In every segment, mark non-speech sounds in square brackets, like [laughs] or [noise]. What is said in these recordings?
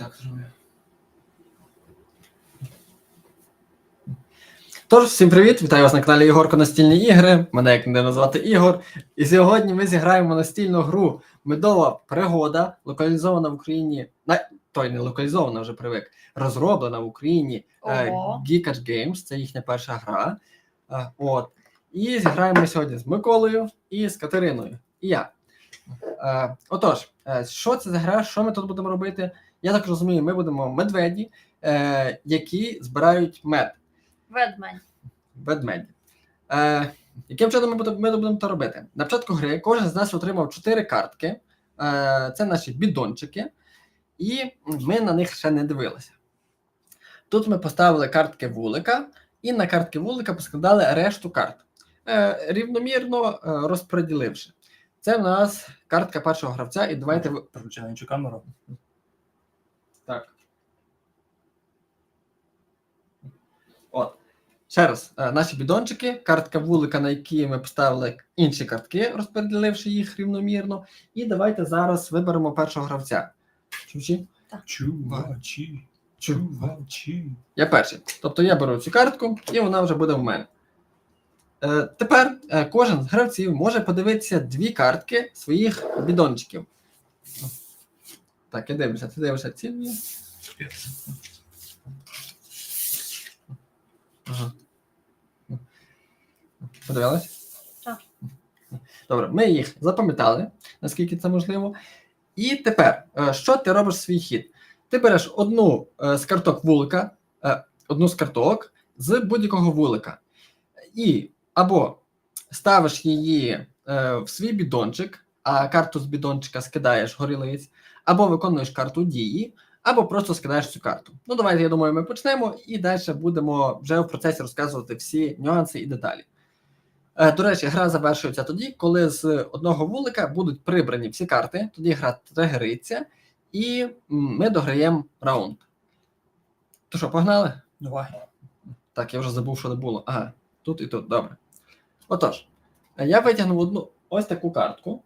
Так зроблю. Тож, всім привіт! Вітаю вас на каналі Ігорко Настільні ігри. Мене як не назвати Ігор. І сьогодні ми зіграємо настільну гру Медова пригода, локалізована в Україні. На... Той не локалізована вже привик. Розроблена в Україні е, Geekage Games, це їхня перша гра. Е, от. І зіграємо сьогодні з Миколою і з Катериною. І я. Е, отож, що це за гра? Що ми тут будемо робити? Я так розумію, ми будемо медведі, е, які збирають мед. Ведмедь. Ведмеді. Е, яким чином ми будемо, ми будемо це робити? На початку гри кожен з нас отримав 4 картки. Е, це наші бідончики, і ми на них ще не дивилися. Тут ми поставили картки вулика, і на картки вулика поскладали решту карт, е, рівномірно е, розподіливши. Це в нас картка першого гравця, і давайте ви. Включаючи камеру. Так. От. Ще раз, е, наші бідончики, картка вулика, на які ми поставили інші картки, розподіливши їх рівномірно. І давайте зараз виберемо першого гравця. Чувачі, Чу. чувачі. Я перший. Тобто я беру цю картку, і вона вже буде в мене. Е, тепер е, кожен з гравців може подивитися дві картки своїх бідончиків. Так, я дивлюся, ти дивишся ці. Ага. Подивилась? Так. Добре, ми їх запам'ятали, наскільки це можливо. І тепер, е, що ти робиш свій хід? Ти береш одну е, з карток вулика, е, одну з карток з будь-якого вулика. І або ставиш її в свій бідончик, а карту з бідончика скидаєш горілиць, або виконуєш карту дії, або просто скидаєш цю карту. Ну, давайте, я думаю, ми почнемо і далі будемо вже в процесі розказувати всі нюанси і деталі. Е, До речі, гра завершується тоді, коли з одного вулика будуть прибрані всі карти, тоді гра тригериться, і ми дограємо раунд. То що, погнали? Давай. Так, я вже забув, що не було. Ага, тут і тут, добре. Отож, я витягнув одну ось таку картку.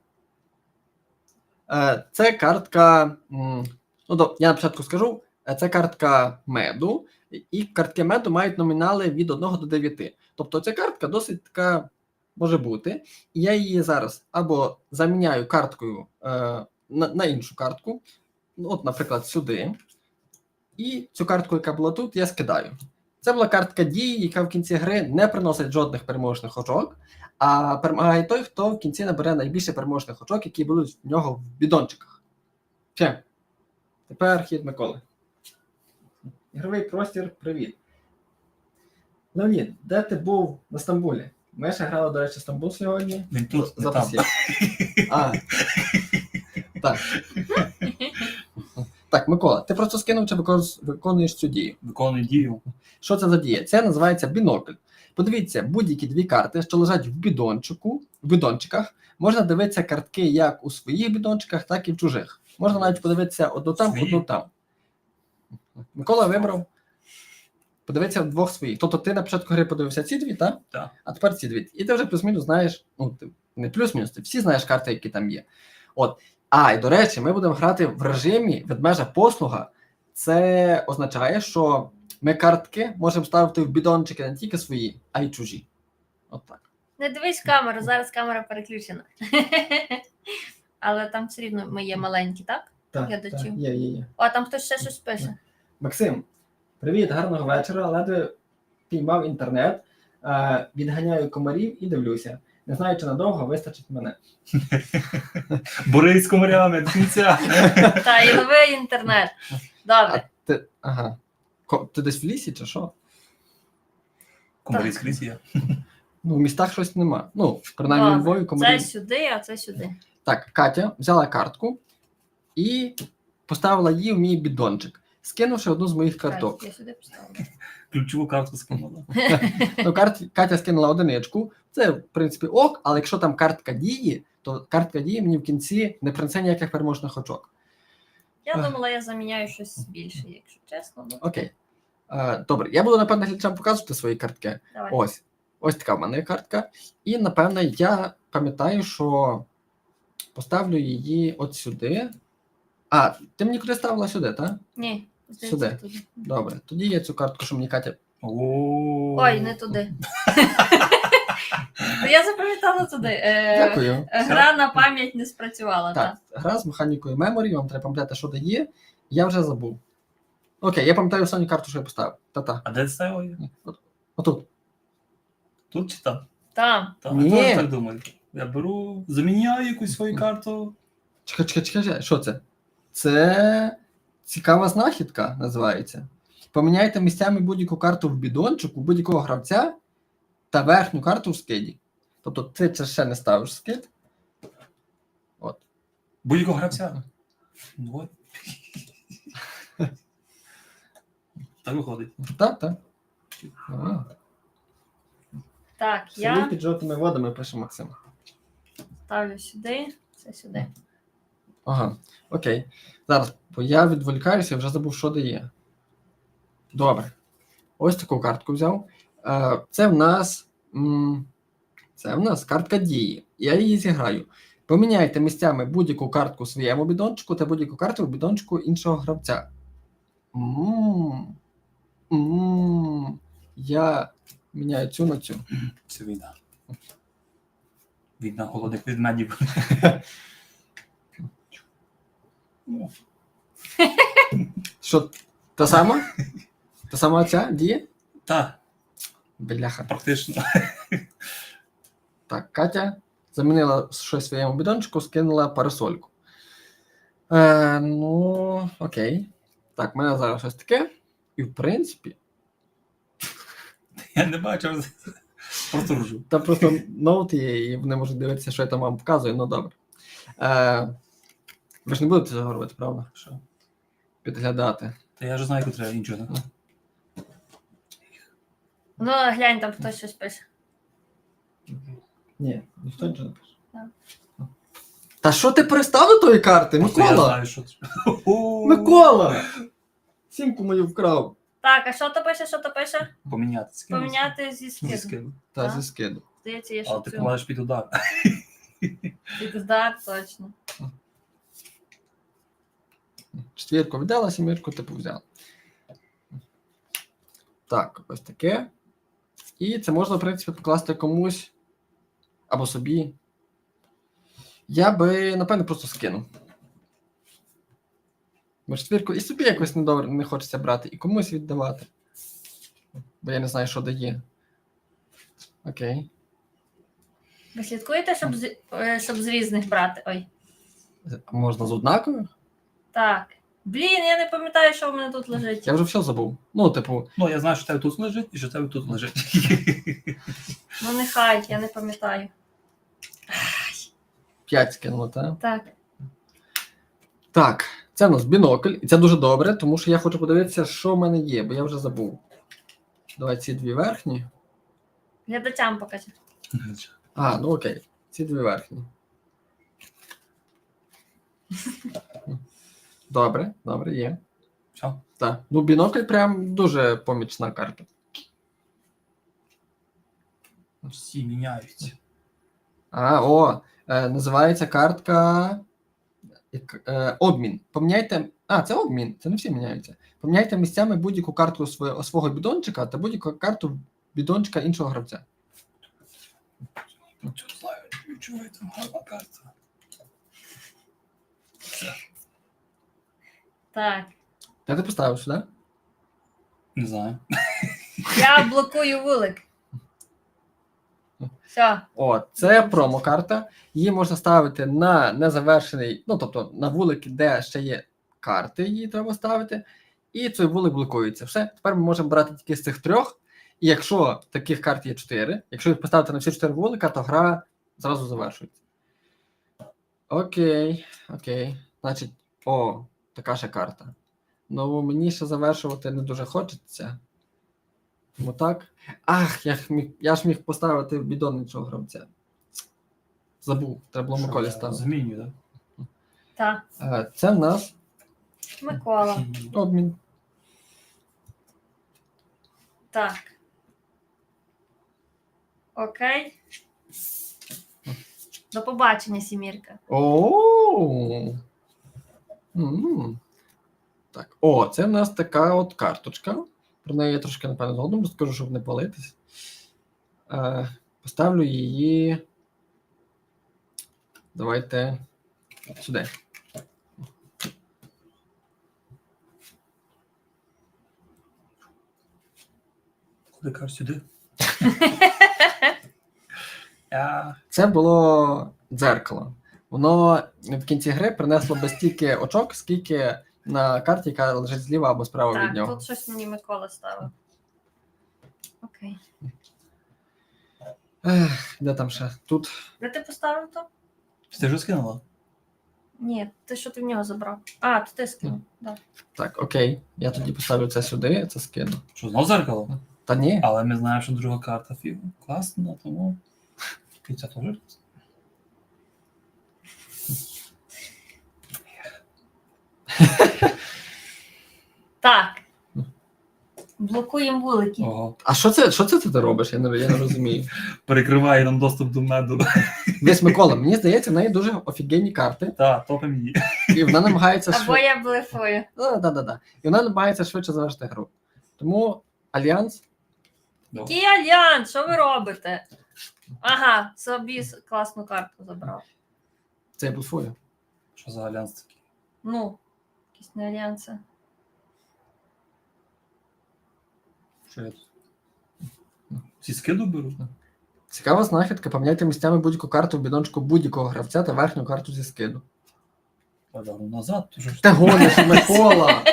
Е, Це картка. Ну, я на початку скажу, е, це картка меду, і картки меду мають номінали від 1 до 9. Тобто ця картка досить така може бути. І я її зараз або заміняю карткою е, на, на іншу картку, ну, от, наприклад, сюди. І цю картку, яка була тут, я скидаю. Це була картка дії, яка в кінці гри не приносить жодних переможних очок, а перемагає той, хто в кінці набере найбільше переможних очок, які будуть в нього в бідончиках. Все. Тепер хід Миколи. Ігровий простір, привіт. Леонід, де ти був на Стамбулі? Ми ще грали, до речі, Стамбул сьогодні. Він тут, не там. А. Так. Так, Микола, ти просто скинув чи виконуєш- цю дію? Виконує дію. Що це за дія? Це називається бінокль. Подивіться, будь-які дві карти, що лежать в бідончику, в бідончиках, можна дивитися картки як у своїх бідончиках, так і в чужих. Можна навіть подивитися одну там, Свої? одну там. Микола вибрав. Подивитися в двох своїх. Тобто ти на початку гри подивився ці дві, так? Так. А тепер ці дві. І ти вже плюс-мінус знаєш, ну, ти, не плюс-мінус, ти всі знаєш карти, які там є. От. А, і до речі, ми будемо грати в режимі ведмежа послуга. Це означає, що ми картки можемо ставити в бідончики не тільки свої, а й чужі. От так. Не дивись камеру, зараз камера переключена. [laughs] Але там все рівно ми є маленькі, так? Так, так, є, є, є. О, а там хтось ще щось пише. Максим, привіт, гарного вечора. Ледве піймав інтернет, е, відганяю комарів і дивлюся. Не знаю, чи надовго вистачить мене. [laughs] Борись з комарями до кінця. [laughs] Та і новий інтернет. Добре. Ти, ага. Ти десь в лісі чи що? Комарі скрізь є. Ну, в містах щось нема. Ну, принаймні в. Львові Це сюди, а це сюди. Так, Катя взяла картку і поставила її в мій бідончик, скинувши одну з моїх карток. Так, Я сюди поставила. [laughs] Ключову картку скинула. [laughs] Ну, карт, Катя скинула одиничку. Це, в принципі, ок, але якщо там картка дії, то картка дії мені в кінці не принесе ніяких переможних очок. Я думала, я заміняю щось більше, якщо чесно. Ну, Окей. Добре, я буду, напевно, глядачам показувати свої картки. давай. Ось. Ось така в мене картка. І, напевно, я пам'ятаю, що поставлю її от сюди. А, ти мені куди ставила сюди, так? Ні, Сюди. туди. Добре. Тоді я цю картку, що мені Катя. Ой, не туди. Ну, Я запам'ятала туди. Е, Дякую. Гра на пам'ять не спрацювала, так. Гра з механікою меморі, вам треба пам'ятати, що де є. Я вже забув. Окей, я пам'ятаю останню карту, що я поставив. Та-та. А де це ставила? Отут. Тут чи там? Там. Там Ні. я теж так думаю. Я беру, заміняю якусь свою карту. Чекай, чекай, чекай, чекай, що це? Це цікава знахідка, називається. Поміняйте місцями будь-яку карту в бідончику будь-якого гравця та верхню карту в скиді. Тобто ти це ще не ставиш в скид. От. Будь-якого гравця. Ну, от. [laughs] Так виходить. Так, так. Ага. Так, Селі я під жовтими водами пише Максим. ставлю сюди, це сюди. Ага, окей. Зараз, бо я відволікаюся, вже забув, що де є. Добре. Ось таку картку взяв. Е, Це в нас. м, Це в нас картка дії. Я її зіграю. Поміняйте місцями будь-яку картку в своєму бідончику та будь-яку карту в бідончику іншого гравця. М, м, Я міняю цю на цю. [clears throat] Це війна. Війна голодних ведмедів. Ну, Що, та сама? Та сама ця діє? Та, Бляха. практично. Так, Катя замінила щось в своєму бідончику, скинула парасольку. Е, ну, окей. Так, в мене зараз щось таке. І в принципі, Я не бачив. Просто ржу. там просто ноут є, і вони можуть дивитися, що я там вам показую, ну добре. Е, ви ж не будете цього робити, правда? Що? Підглядати. Та я вже знаю, яку треба іншого. так? Ну, глянь, там хтось щось пише. Ні, ніхто нічого не пише. Так. Та що ти перестав до тої карти? Просто я знаю, що це. [laughs] Микола! Сімку мою вкрав. Так, а що то пише, що то пише? Поміняти кимось. Поміняти зі Зі скидом. Та Так. зі скиду. Здається, є Але ти цю. можеш під удар. Підздар, точно. Четвірку віддала, сімірку типу взяла. Так, ось таке. І це можна, в принципі, покласти комусь або собі. Я би, напевно, просто скинув. Бо четвірку і собі якось недобре не хочеться брати, і комусь віддавати. Бо я не знаю, що дає. Окей. Ви слідкуєте, щоб з, е, щоб з різних брати? Ой. Можна з однакових? Так. Блін, я не пам'ятаю, що в мене тут лежить. Я вже все забув. Ну, типу, Ну, я знаю, що тебе тут лежить і що тебе тут лежить. [laughs] Ну нехай, я не пам'ятаю. 5 скинуло, так? Так. Так, це у нас бінокль, і це дуже добре, тому що я хочу подивитися, що в мене є, бо я вже забув. Давай ці дві верхні. Глядачам покажи. А, ну окей. Ці дві верхні. Добре, добре, є. Все. Так. Ну, бінокль прям дуже помічна карта. Всі міняються. А, о, е, називається картка. Як, Е, обмін. Поміняйте. А, це обмін, це не всі міняються. Поміняйте місцями будь-яку карту своє, свого бідончика та будь-яку карту бідончика іншого гравця. Ну, там гарна карта. Так. Де ти поставив сюди? Не знаю. Я блокую вулик. Все. О, це промокарта. Її можна ставити на незавершений, ну тобто на вулики, де ще є карти, її треба ставити. І цей вулик блокується. Все. Тепер ми можемо брати тільки з цих трьох. І якщо таких карт є чотири, якщо їх поставити на всі чотири вулика, то гра зразу завершується. Окей, окей. Значить, о, така ще карта. Ну, мені ще завершувати не дуже хочеться. Тому так. Ах, я, ж міг, я ж міг поставити бідон іншого гравця. Забув, треба було Миколі ставити. Замінюю, Так. Е, Це в нас Микола. обмін. Так. Окей. До побачення, Сімірка. О, М. Так, о, це в нас така от карточка. Про неї я трошки, напевно, згодом розкажу, щоб не палитись. Е, поставлю її. Давайте сюди. Куди кажеш сюди? [laughs] Це було дзеркало. Воно в кінці гри принесло би стільки очок, скільки на карті, яка лежить зліва або справа від Так, нього. тут щось мені Микола ставив. Окей. Ех, де там ще? Тут. Де ти поставив то? Ти вже скинула? Ні, ти що ти в нього забрав? А, то ти скинув. Да. Так, окей. Я тоді поставлю це сюди, це скину. Що, знов зеркало? Та ні. Але ми знаємо, що друга карта фігу. Класно, тому. І це теж. класно. Так. Блокуємо вулики. Ого. А що це, що це ти робиш? Я не, я не розумію. [laughs] Перекриває нам доступ до меду. Десь Микола, мені здається, в неї дуже офігенні карти, Та, топим її. і вона намагається Або швидше. я блефую. Да, да, да, да. І вона намагається швидше завершити гру. Тому альянс. Який альянс? Що ви робите? Ага, собі класну картку забрав. Це я блефую. Що за альянс такий? Ну, якісь не альянси. Що я тут? Ці скиду беру? Цікава знахідка, поміняйте місцями будь-яку карту в бідончику будь-якого гравця та верхню карту зі скиду. Поверну назад, то ж. Ти гониш, Микола!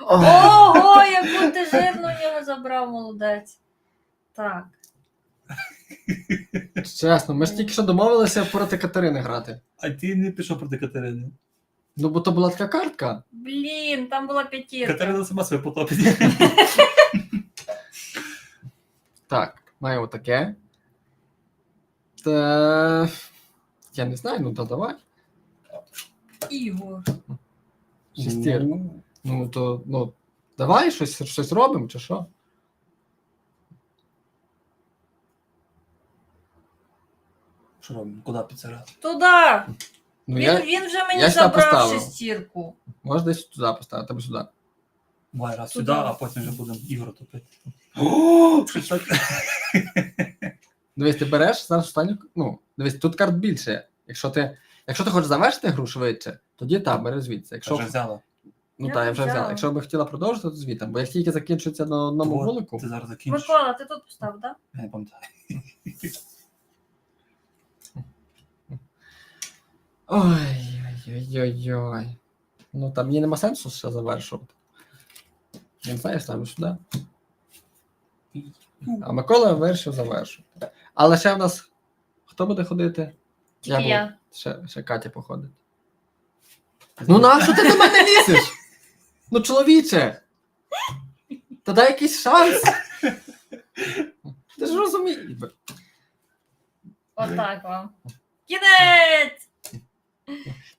Ох, [laughs] Ого, яку ти жирну в нього забрав, молодець. Так. Чесно, ми ж тільки що домовилися проти Катерини грати. А ти не пішов проти Катерини. Ну, бо то була така картка. Блін, там була п'ятірка. Катерина сама себе потопить. [laughs] Так, маємо таке. Та... Я не знаю, ну то давай. Ігор. Шестірку. Ну, то, ну, давай щось, щось робимо, чи що? Що робимо? Куди підсирати? Туди! Ну, Він, я, він вже мені я сюди забрав поставив. шестірку. можеш десь туди поставити, або сюди. Давай раз сюди, а потім вже будемо ігру топити. О, щось так. Дивись, ти береш зараз останню. Ну, дивись, тут карт більше. Якщо ти, якщо ти хочеш завершити гру швидше, тоді так, бери звідси. Якщо, Вже взяла. ну Я так, я вже взяла. взяла. Якщо би хотіла продовжити, то звідти. Бо як тільки закінчується на одному От, вулику, Ти зараз закінчиш. Микола, ти тут поставив, так? Я не пам'ятаю. Ой-ой-ой-ой. Ну там мені нема сенсу ще завершувати. Я не знаю, ставлю сюди. А Микола вирішив завершувати. Але ще в нас хто буде ходити? Тільки буду. я. Ще, ще Катя походить. Ну нащо ти до мене лізеш? [laughs] Ну, чоловіче. Та дай якийсь шанс. Ти ж розумієш. Отак вам. Кінець!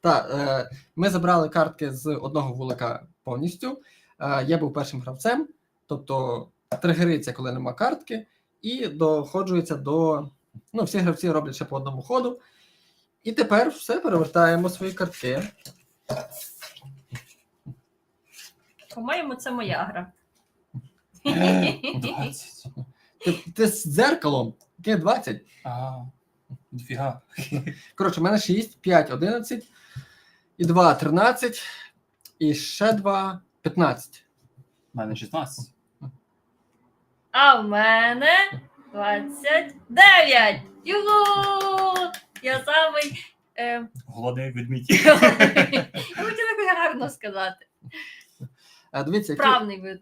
Так, е, ми забрали картки з одного вулика повністю. Е, я був першим гравцем, тобто тригериться, коли нема картки, і доходжується до. Ну, всі гравці роблять ще по одному ходу. І тепер все перевертаємо свої картки. По-моєму, це моя гра. Е, 20. Ти, ти з дзеркалом, яке 20. Ага. Ніфіга. [laughs] Коротше, в мене 6, 5, 11, і 2, 13, і ще 2, 15. У мене 16. А в мене 29. Югу! Я самий. Е, Голодний ведмідь. [laughs] я хотіла так гарно сказати. Е, дивіться, які, Правний вид.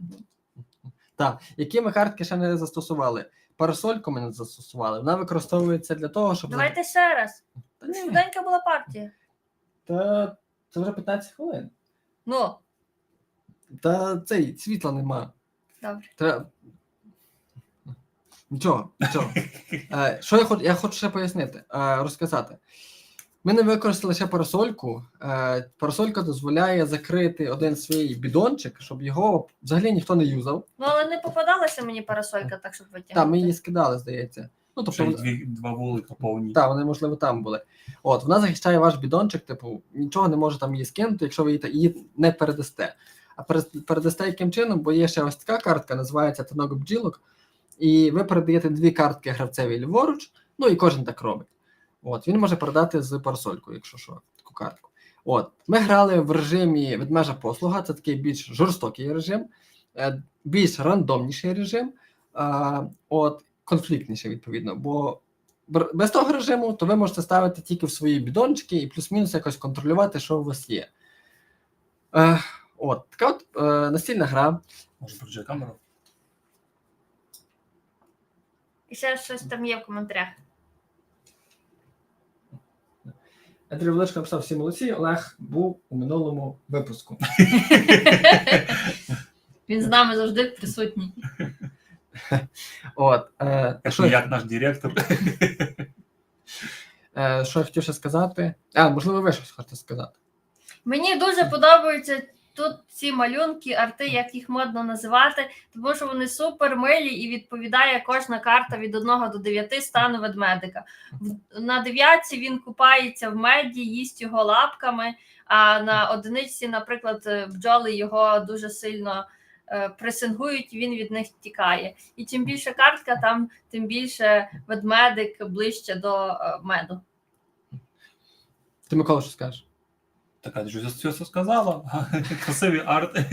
Так, які ми картки ще не застосували? Парасольку ми не застосували. Вона використовується для того, щоб. Давайте ще раз. Та, ні, Швиденька була партія. та це вже 15 хвилин. Ну, Та цей світла нема. добре. Треба. Нічого, нічого. [laughs] Е, що я хочу, я хочу ще пояснити, е, розказати. Ми не використали ще парасольку. Е, парасолька дозволяє закрити один свій бідончик, щоб його взагалі ніхто не юзав. Ну, але не попадалася мені парасолька, так щоб витягнути. Та, ми її скидали, здається. Ну, тобто, Ще дві, два вулика повні. так, вони, можливо, там були. От, вона захищає ваш бідончик, типу, нічого не може там її скинути, якщо ви її, її не передасте. А перед- передасте яким чином, бо є ще ось така картка, називається Танок бджілок, і ви передаєте дві картки гравцеві ліворуч, ну і кожен так робить. От, він може передати з парасолькою, якщо що, таку картку. От, ми грали в режимі ведмежа послуга, це такий більш жорстокий режим, е, більш рандомніший режим, от, конфліктніший, відповідно. Бо без того режиму, то ви можете ставити тільки в свої бідончики і плюс-мінус якось контролювати, що у вас є. Е, от, така от е, настільна гра. Може, включи камеру? І ще щось там є в коментарях. Андрій Величко написав всі молодці. Олег був у минулому випуску. Він з нами завжди присутній. От, е, Як, що, як наш директор. [laughs] е, що я хотів ще сказати? А, можливо, ви щось хочете сказати. Мені дуже подобаються тут ці малюнки, арти, як їх модно називати, тому що вони супер милі і відповідає кожна карта від 1 до 9 стану ведмедика. На дев'ятці він купається в меді, їсть його лапками, а на одиниці, наприклад, е, бджоли його дуже сильно е, пресингують, він від них тікає. І чим більше картка, там тим більше ведмедик ближче до е, меду. Ти Микола, що скажеш? Така, все сказала? [laughs] Красивий арт. [laughs]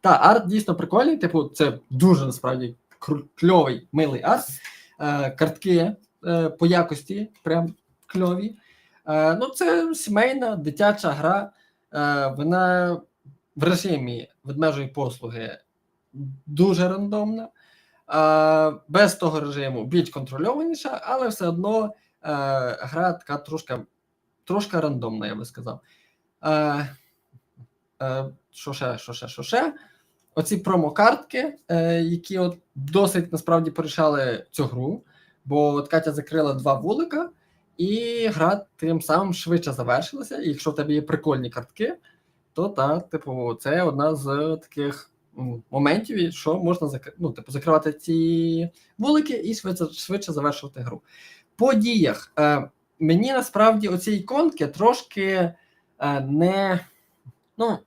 Так, арт дійсно прикольний, типу, це дуже насправді кльовий, милий арт. Е, картки е, по якості прям кльові. Е, ну, це сімейна дитяча гра. Вона в режимі ведмежої послуги дуже рандомна. Без того режиму більш контрольованіша, але все одно гра така трошки, трошки рандомна, я би сказав. Е, е, що ще, що ще, що ще? Оці промокартки, е, які от досить насправді порішали цю гру, бо от Катя закрила два вулика, і гра тим самим швидше завершилася. І якщо в тебе є прикольні картки, то так, типу, це одна з таких моментів, що можна закри... ну, типу, закривати ці вулики і швидше, швидше завершувати гру. По діях. Е, мені насправді оці іконки трошки е, не. Ну,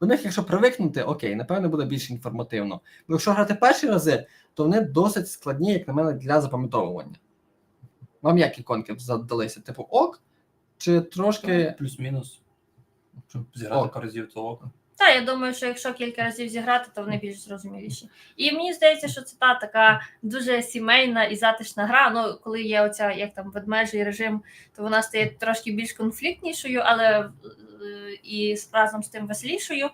до них, якщо привикнути, окей, напевно, буде більш інформативно. Бо якщо грати перші рази, то вони досить складні, як на мене, для запам'ятовування. Вам як іконки задалися? Типу ок? Чи трошки. Плюс-мінус. Щоб зіграти Ок. разів, то ок. Та я думаю, що якщо кілька разів зіграти, то вони більш зрозуміліші. І мені здається, що це та така дуже сімейна і затишна гра. Ну, коли є оця як там ведмежий режим, то вона стає трошки більш конфліктнішою, але е, і разом з тим веселішою.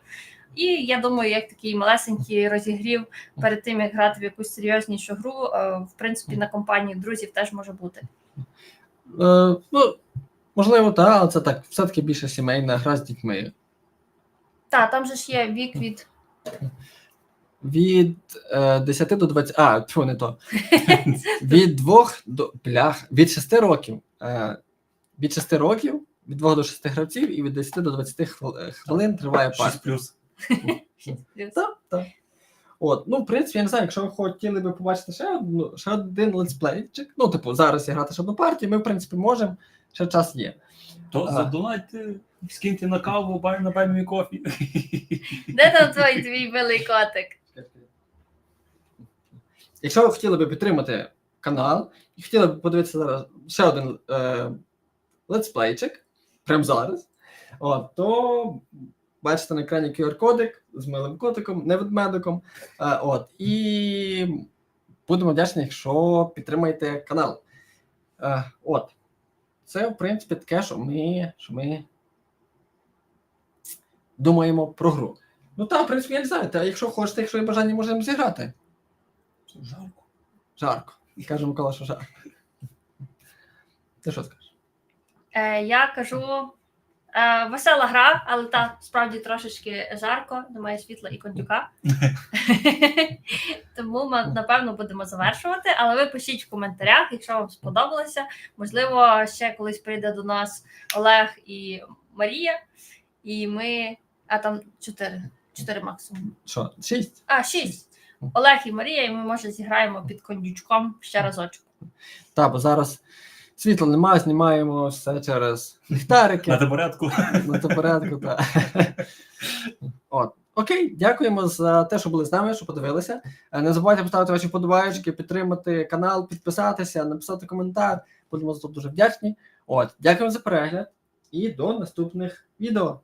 І я думаю, як такий малесенький розігрів перед тим, як грати в якусь серйознішу гру, е, в принципі, на компанії друзів теж може бути. Е, ну, можливо, так, але це так, все-таки більше сімейна гра з дітьми. Та там же ж є вік від Від е, 10 до 20. А, тьфу, не то. [laughs] Від 2 до. Блях, від 6 років. Е, від 6 років, від 2 до 6 гравців, і від 10 до 20 хвил- хвилин триває 6 [laughs] плюс. Так, так. От, ну, в принципі, я не знаю, якщо ви хотіли би побачити ще, одну, ще один летсплейчик, ну, типу, зараз зіграти ще одну партію, ми, в принципі, можемо, ще час є. То Ага. задонайте, скиньте на каву, бай на баймі кофі. де там твій твій білий котик? Якщо ви хотіли би підтримати канал і хотіли б подивитися зараз ще один е, летсплейчик, прямо зараз, от, то бачите на екрані QR-кодик з милим котиком, не ведмедиком. Е, от, і будемо вдячні, якщо підтримаєте канал. Е, от. Це, в принципі, таке, що ми, що ми думаємо про гру. Ну так, в принципі, я не знаю, та якщо хочете, якщо є бажання, можемо зіграти. Жарко. Жарко. І Каже Микола, що жарко. Ти що скажеш? Е, я кажу е, весела гра, але та справді трошечки жарко, немає світла і кондюка. [laughs] Тому ми напевно будемо завершувати. Але ви пишіть в коментарях, якщо вам сподобалося. Можливо, ще колись прийде до нас Олег і Марія, і ми. А там чотири. Чотири максимум. Що, шість? А, шість. Олег і Марія, і ми може зіграємо під кондючком ще разочок. Та, бо зараз світла немає, знімаємо все через ліхтарики. На табуретку. На порядку, так. От. Окей, дякуємо за те, що були з нами, що подивилися. Е, Не забувайте поставити ваші вподобаєчки, підтримати канал, підписатися, написати коментар. Будемо за це дуже вдячні. От, дякуємо за перегляд і до наступних відео.